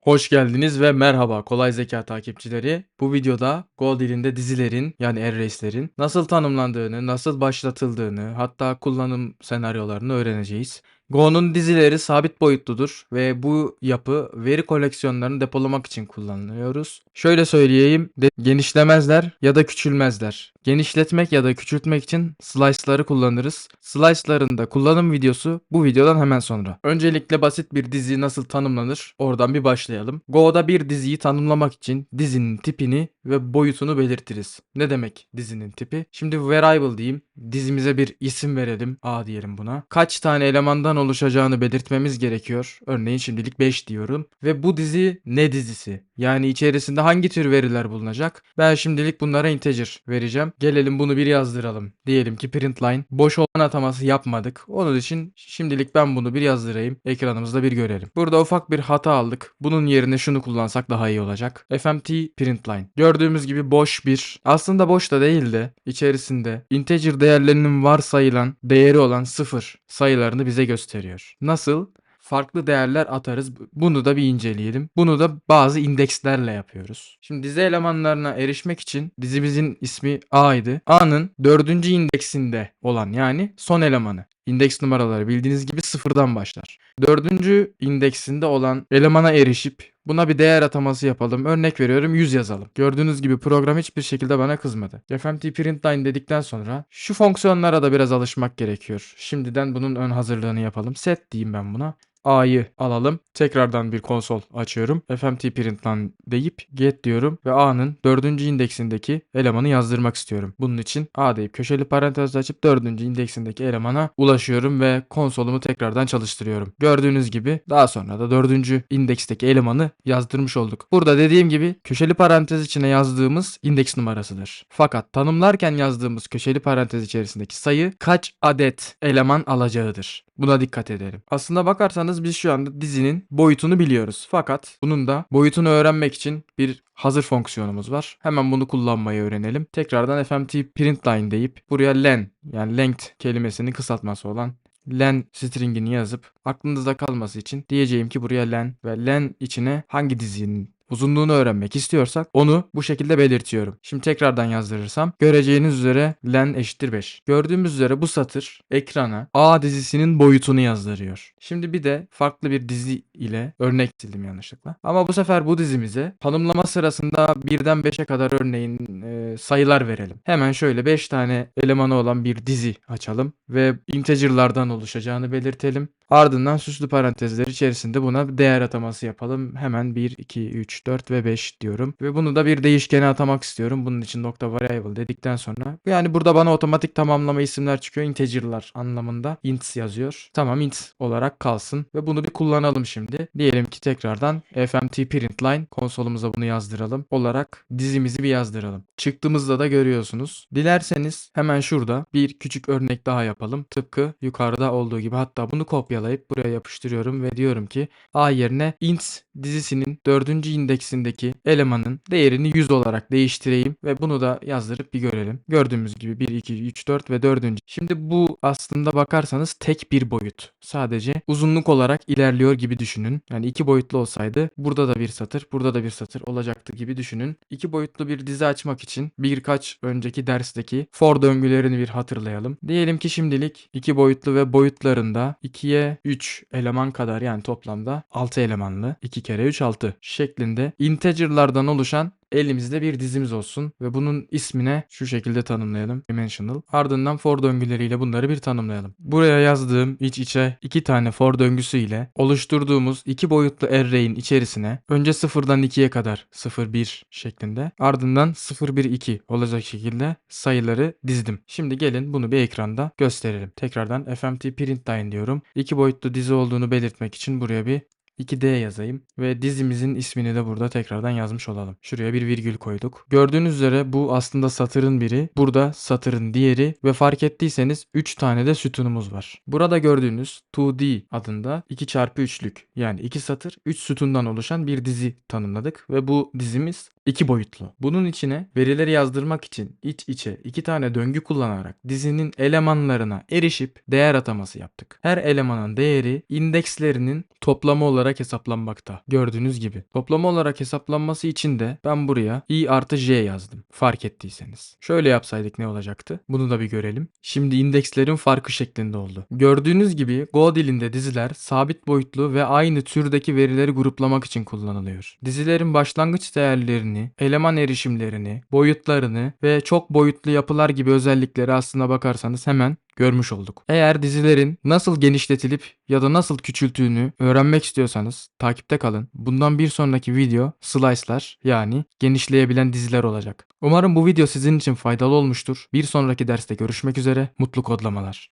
Hoş geldiniz ve merhaba kolay zeka takipçileri. Bu videoda Go dilinde dizilerin yani arrays'lerin nasıl tanımlandığını, nasıl başlatıldığını, hatta kullanım senaryolarını öğreneceğiz. Go'nun dizileri sabit boyutludur ve bu yapı veri koleksiyonlarını depolamak için kullanılıyoruz. Şöyle söyleyeyim, de genişlemezler ya da küçülmezler. Genişletmek ya da küçültmek için slice'ları kullanırız. Slice'ların da kullanım videosu bu videodan hemen sonra. Öncelikle basit bir dizi nasıl tanımlanır? Oradan bir başlayalım. Go'da bir diziyi tanımlamak için dizinin tipini ve boyutunu belirtiriz. Ne demek dizinin tipi? Şimdi variable diyeyim. Dizimize bir isim verelim. A diyelim buna. Kaç tane elemandan oluşacağını belirtmemiz gerekiyor. Örneğin şimdilik 5 diyorum. Ve bu dizi ne dizisi? Yani içerisinde hangi tür veriler bulunacak? Ben şimdilik bunlara integer vereceğim. Gelelim bunu bir yazdıralım. Diyelim ki print line. Boş olan ataması yapmadık. Onun için şimdilik ben bunu bir yazdırayım. Ekranımızda bir görelim. Burada ufak bir hata aldık. Bunun yerine şunu kullansak daha iyi olacak. fmt print line. Gördüğümüz gibi boş bir. Aslında boş da değil de içerisinde integer değerlerinin varsayılan değeri olan sıfır sayılarını bize gösteriyor. Nasıl? farklı değerler atarız. Bunu da bir inceleyelim. Bunu da bazı indekslerle yapıyoruz. Şimdi dizi elemanlarına erişmek için dizimizin ismi A idi. A'nın dördüncü indeksinde olan yani son elemanı. İndeks numaraları bildiğiniz gibi sıfırdan başlar. Dördüncü indeksinde olan elemana erişip buna bir değer ataması yapalım. Örnek veriyorum 100 yazalım. Gördüğünüz gibi program hiçbir şekilde bana kızmadı. fmt println dedikten sonra şu fonksiyonlara da biraz alışmak gerekiyor. Şimdiden bunun ön hazırlığını yapalım. Set diyeyim ben buna. A'yı alalım. Tekrardan bir konsol açıyorum. fmt println deyip get diyorum ve A'nın dördüncü indeksindeki elemanı yazdırmak istiyorum. Bunun için A deyip köşeli parantez açıp dördüncü indeksindeki elemana ulaşıyorum ve konsolumu tekrardan çalıştırıyorum. Gördüğünüz gibi daha sonra da dördüncü indeksteki elemanı yazdırmış olduk. Burada dediğim gibi köşeli parantez içine yazdığımız indeks numarasıdır. Fakat tanımlarken yazdığımız köşeli parantez içerisindeki sayı kaç adet eleman alacağıdır. Buna dikkat edelim. Aslında bakarsanız biz şu anda dizinin boyutunu biliyoruz. Fakat bunun da boyutunu öğrenmek için bir hazır fonksiyonumuz var. Hemen bunu kullanmayı öğrenelim. Tekrardan fmt println deyip buraya len yani length kelimesinin kısaltması olan len stringini yazıp aklınızda kalması için diyeceğim ki buraya len ve len içine hangi dizinin uzunluğunu öğrenmek istiyorsak onu bu şekilde belirtiyorum. Şimdi tekrardan yazdırırsam göreceğiniz üzere len eşittir 5. Gördüğümüz üzere bu satır ekrana A dizisinin boyutunu yazdırıyor. Şimdi bir de farklı bir dizi ile örnek sildim yanlışlıkla. Ama bu sefer bu dizimize tanımlama sırasında birden 5'e kadar örneğin e, sayılar verelim. Hemen şöyle 5 tane elemanı olan bir dizi açalım ve integerlardan oluşacağını belirtelim. Ardından süslü parantezler içerisinde buna değer ataması yapalım. Hemen 1, 2, 3, 4 ve 5 diyorum. Ve bunu da bir değişkene atamak istiyorum. Bunun için nokta variable dedikten sonra. Yani burada bana otomatik tamamlama isimler çıkıyor. Integer'lar anlamında. int yazıyor. Tamam int olarak kalsın. Ve bunu bir kullanalım şimdi. Diyelim ki tekrardan fmt println konsolumuza bunu yazdıralım. Olarak dizimizi bir yazdıralım. Çıktığımızda da görüyorsunuz. Dilerseniz hemen şurada bir küçük örnek daha yapalım. Tıpkı yukarıda olduğu gibi. Hatta bunu kopyalayıp buraya yapıştırıyorum ve diyorum ki a yerine int dizisinin dördüncü indeksindeki elemanın değerini 100 olarak değiştireyim ve bunu da yazdırıp bir görelim. Gördüğümüz gibi 1, 2, 3, 4 ve 4. Şimdi bu aslında bakarsanız tek bir boyut. Sadece uzunluk olarak ilerliyor gibi düşünün. Yani iki boyutlu olsaydı burada da bir satır, burada da bir satır olacaktı gibi düşünün. İki boyutlu bir dizi açmak için birkaç önceki dersteki for döngülerini bir hatırlayalım. Diyelim ki şimdilik iki boyutlu ve boyutlarında 2'ye 3 eleman kadar yani toplamda 6 elemanlı 2 kere 3 6 şeklinde integerlardan oluşan elimizde bir dizimiz olsun ve bunun ismine şu şekilde tanımlayalım. Dimensional. Ardından for döngüleriyle bunları bir tanımlayalım. Buraya yazdığım iç içe iki tane for döngüsü ile oluşturduğumuz iki boyutlu array'in içerisine önce 0'dan 2'ye kadar 0 1 şeklinde ardından 0 1 2 olacak şekilde sayıları dizdim. Şimdi gelin bunu bir ekranda gösterelim. Tekrardan fmt println diyorum. İki boyutlu dizi olduğunu belirtmek için buraya bir 2D yazayım ve dizimizin ismini de burada tekrardan yazmış olalım. Şuraya bir virgül koyduk. Gördüğünüz üzere bu aslında satırın biri, burada satırın diğeri ve fark ettiyseniz 3 tane de sütunumuz var. Burada gördüğünüz 2D adında 2 çarpı 3'lük yani 2 satır 3 sütundan oluşan bir dizi tanımladık ve bu dizimiz 2 boyutlu. Bunun içine verileri yazdırmak için iç içe iki tane döngü kullanarak dizinin elemanlarına erişip değer ataması yaptık. Her elemanın değeri indekslerinin toplamı olarak hesaplanmakta. Gördüğünüz gibi. Toplama olarak hesaplanması için de ben buraya i artı j yazdım. Fark ettiyseniz. Şöyle yapsaydık ne olacaktı? Bunu da bir görelim. Şimdi indekslerin farkı şeklinde oldu. Gördüğünüz gibi Go dilinde diziler sabit boyutlu ve aynı türdeki verileri gruplamak için kullanılıyor. Dizilerin başlangıç değerlerini, eleman erişimlerini, boyutlarını ve çok boyutlu yapılar gibi özellikleri aslına bakarsanız hemen görmüş olduk. Eğer dizilerin nasıl genişletilip ya da nasıl küçültüğünü öğrenmek istiyorsanız takipte kalın. Bundan bir sonraki video slice'lar yani genişleyebilen diziler olacak. Umarım bu video sizin için faydalı olmuştur. Bir sonraki derste görüşmek üzere. Mutlu kodlamalar.